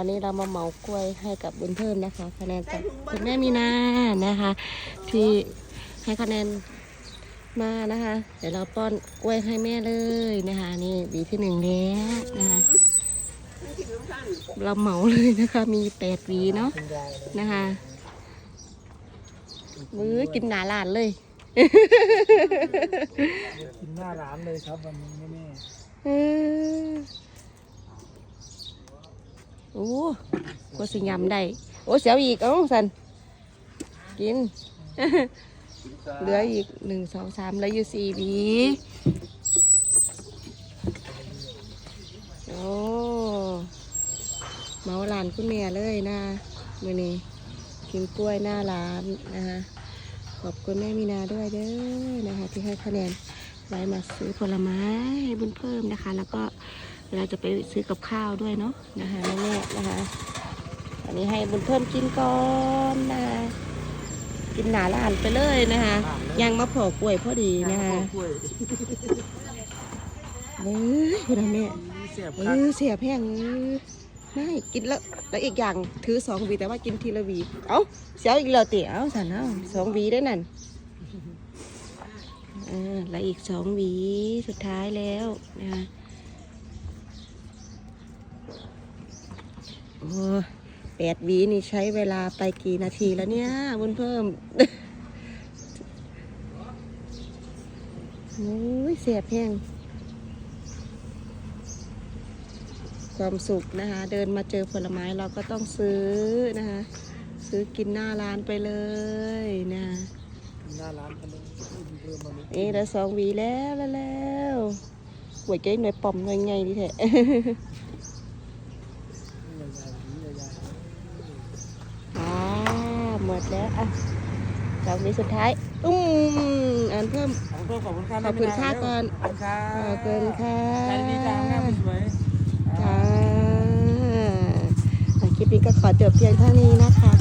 วันนี้เรามาเหมากล้วยให้กับบุญเพิ่มนะคะ คะแนนจากคุณแม่มีนานะคะ ที่ให้คะแนนมานะคะ เดี๋ยวเราป้อนกล้วยให้แม่เลยนะคะ นี่หวีที่หนึ่งแล้วนะคะเราเหมาเลยนะคะ มีแปดหวีเนาะคุณยายเลยนะคะมือกินหนาลานเลยกินหน้าร้านเลยครับวันนี้แม่ เออโอ้ กว่าสิยำได้ โอ้เสียวอีก เอ้าสัน กิน เหลืออีกหนึ่งสองสามเหลืออยู่สี่หวีโอ้เมาหลานคุณแม่เลยนะมือนี้กินกล้วยหน้าร้านนะคะขอบคุณแม่มีนาด้วยเด้อนะคะ ที่ให้คะแนนไว้มาซื้อผลไม้ให้บุญเพิ่มนะคะ แล้วก็ เราจะไปซื้อกับข้าวด้วยเนาะนะคะแม่ๆนะคะอันนี้ให้บุญเพิ่มกินก่อนนะคะกินหนาละอันไปเลยนะคะยังมาผล่กล้วยพอดีนะคะกล้วยเฮ้ยคุณแม่เสียเออเสียแพงไม่กินแล้วแล้วอีกอย่างถือสองวีแต่ว่ากินทีละวีเอ้าเสียวอีกแล้วเตี๋ยวสันเอ้าสองวีได้นั่นเออแล้วอีกสองวีสุดท้ายแล้วนะคะ โอ้แปดหวีนี่ใช้เวลาไปกี่นาทีแล้วเนี่ยบุญเพิ่มโอ้ยเสียแพงความสุขนะคะ เดินมาเจอผลไม้เราก็ต้องซื้อนะคะ ซื้อกินหน้าร้านไปเลยนะกินหน้าร้านกันเลยเพิ่มมาเลยนี่ได้สองหวีแล้วแล้วแล้วหวยเก๊หน่อยป่อมหน่อยไงดิแท้ ใหญ่ๆนี่ใหญ่ อ่าหมด แล้วอะสองหวีสุดท้ายอุ้มอ่านเพิ่มๆขอบคุณขอบคุณครับขอบคุณค่ะก่อนขอบคุณครับขอบคุณค่ะใจดีจังหน้าสวยค่ะอะคลิปนี้ก็ขอจบเพียงเท่านี้นะคะ